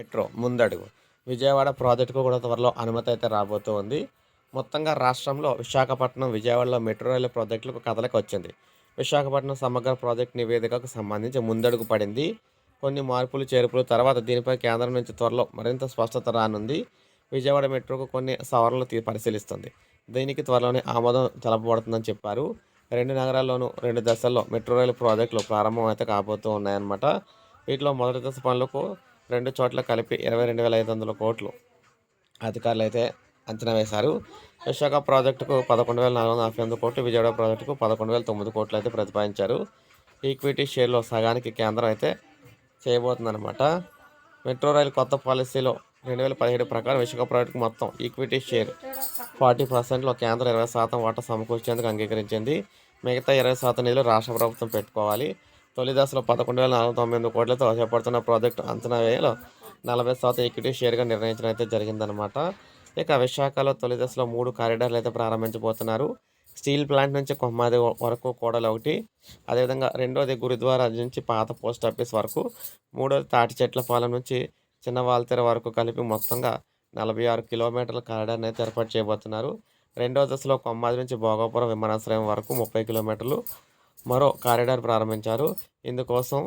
Metro ముందడుగు. విజయవాడ ప్రాజెక్టుకు కూడా త్వరలో అనుమతి అయితే రాబోతూ ఉంది మొత్తంగా రాష్ట్రంలో విశాఖపట్నం విజయవాడలో మెట్రో రైలు ప్రాజెక్టులకు కథలకు వచ్చింది. విశాఖపట్నం సమగ్ర ప్రాజెక్ట్ నివేదికకు సంబంధించి ముందడుగు పడింది. కొన్ని మార్పులు చేర్పులు తర్వాత దీనిపై కేంద్రం నుంచి త్వరలో మరింత స్పష్టత రానుంది. విజయవాడ మెట్రోకు కొన్ని సవరణలు తీ- పరిశీలిస్తుంది. దీనికి త్వరలోనే ఆమోదం తెలపబడుతుందని చెప్పారు. రెండు నగరాల్లోనూ రెండు దశల్లో మెట్రో రైలు ప్రాజెక్టులు ప్రారంభం అయితే కాబోతూ ఉన్నాయన్నమాట. వీటిలో మొదటి దశ పనులకు రెండు చోట్ల కలిపి ఇరవై రెండు వేల ఐదు వందల కోట్లు అధికారులు అయితే అంచనా వేశారు. విశాఖ ప్రాజెక్టుకు పదకొండు వేల నాలుగు వందల నలభై ఎనిమిది కోట్లు విజయవాడ ప్రాజెక్టుకు పదకొండు వేల తొమ్మిది కోట్లు అయితే ప్రతిపాదించారు. ఈక్విటీ షేర్లో సగానికి కేంద్రం అయితే చేయబోతుందన్నమాట. మెట్రో రైలు కొత్త పాలసీలో రెండు వేల పదిహేడు ప్రకారం విశాఖ ప్రాజెక్టుకు మొత్తం ఈక్విటీ షేర్ ఫార్టీ పర్సెంట్లో కేంద్రం ఇరవై శాతం వాటా సమకూర్చేందుకు అంగీకరించింది. మిగతా ఇరవై శాతం నిధులు రాష్ట్ర ప్రభుత్వం పెట్టుకోవాలి. తొలి దశలో పదకొండు వేల నాలుగు తొంభై ఎనిమిది కోట్లతో చేపడుతున్న ప్రాజెక్టు అంచనా వ్యయంలో నలభై శాతం ఈక్విటీ షేర్గా నిర్ణయించడం అయితే జరిగిందనమాట ఇక విశాఖలో తొలి దశలో మూడు కారిడార్లు అయితే ప్రారంభించబోతున్నారు. స్టీల్ ప్లాంట్ నుంచి కొమ్మాది వరకు కూడలు ఒకటి అదేవిధంగా రెండోది గురుద్వారా నుంచి పాత పోస్ట్ ఆఫీస్ వరకు మూడోది తాటి చెట్ల పాలెం నుంచి చిన్న వాల్తెర వరకు కలిపి మొత్తంగా నలభై ఆరు కిలోమీటర్ల కారిడార్ని అయితే ఏర్పాటు చేయబోతున్నారు. రెండో దశలో కొమ్మాది నుంచి భోగాపురం విమానాశ్రయం వరకు ముప్పై కిలోమీటర్లు మరో కారిడార్ ప్రారంభించారు. ఇందుకోసం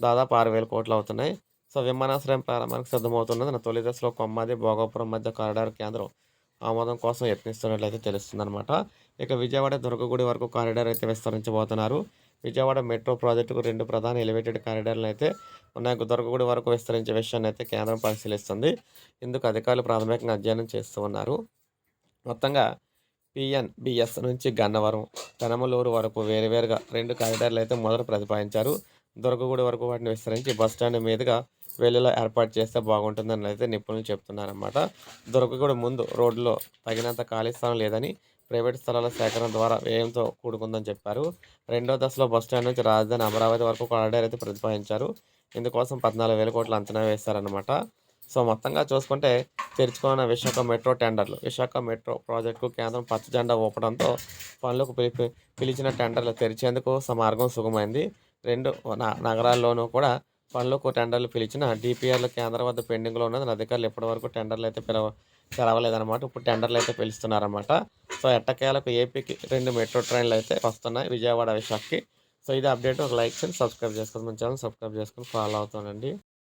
దాదాపు ఆరు వేల కోట్లు అవుతున్నాయి. సో విమానాశ్రయం ప్రారంభానికి సిద్ధమవుతున్నది. నా తొలి దశలో కొమ్మాది భోగాపురం మధ్య కారిడార్ కేంద్రం ఆమోదం కోసం యత్నిస్తున్నట్లయితే తెలుస్తుందన్నమాట. ఇక విజయవాడ దుర్గగుడి వరకు కారిడార్ అయితే విస్తరించబోతున్నారు. విజయవాడ మెట్రో ప్రాజెక్టుకు రెండు ప్రధాన ఎలివేటెడ్ కారిడార్లు అయితే ఉన్నాయి. దుర్గగుడి వరకు విస్తరించే విషయాన్ని అయితే కేంద్రం పరిశీలిస్తుంది. ఇందుకు అధికారులు ప్రాథమికంగా అధ్యయనం చేస్తూ ఉన్నారు. మొత్తంగా పిఎన్బిఎస్ నుంచి గన్నవరం పెనమలూరు వరకు వేరువేరుగా రెండు కారిడార్లు అయితే మొదట ప్రతిపాదించారు. దుర్గగూడి వరకు వాటిని విస్తరించి బస్ స్టాండ్ మీదుగా వెళ్ళేలా ఏర్పాటు చేస్తే బాగుంటుందని అయితే నిపుణులు చెప్తున్నారన్నమాట. దుర్గగుడి ముందు రోడ్లో తగినంత ఖాళీ స్థలం లేదని ప్రైవేట్ స్థలాల సేకరణ ద్వారా వ్యయంతో కూడుకుందని చెప్పారు. రెండో దశలో బస్ స్టాండ్ నుంచి రాజధాని అమరావతి వరకు కారిడార్ అయితే ప్రతిపాదించారు. ఇందుకోసం పద్నాలుగు వేల కోట్లు అంచనా వేశారన్నమాట. సో మొత్తంగా చూసుకుంటే తెరుచుకున్న విశాఖ మెట్రో టెండర్లు. విశాఖ మెట్రో ప్రాజెక్టుకు కేంద్రం పచ్చ జెండా ఊపడంతో పనులకు పిలిపి పిలిచిన టెండర్లు తెరిచేందుకు సమార్గం సుగమైంది. రెండు నగరాల్లోనూ కూడా పనులకు టెండర్లు పిలిచిన డిపిఆర్లు కేంద్రం వద్ద పెండింగ్లో ఉన్నది అధికారులు ఇప్పటివరకు టెండర్లు అయితే పిలవ తెరవలేదన్నమాట. ఇప్పుడు టెండర్లు అయితే పిలుస్తున్నారన్నమాట. సో ఎట్టకేలకు ఏపీకి రెండు మెట్రో ట్రైన్లు అయితే వస్తున్నాయి విజయవాడ విశాఖకి. సో ఇది అప్డేట్. ఒక లైక్ చేయండి సబ్స్క్రైబ్ చేసుకోండి. మన ఛానల్ సబ్స్క్రైబ్ చేసుకొని ఫాలో అవుతానండి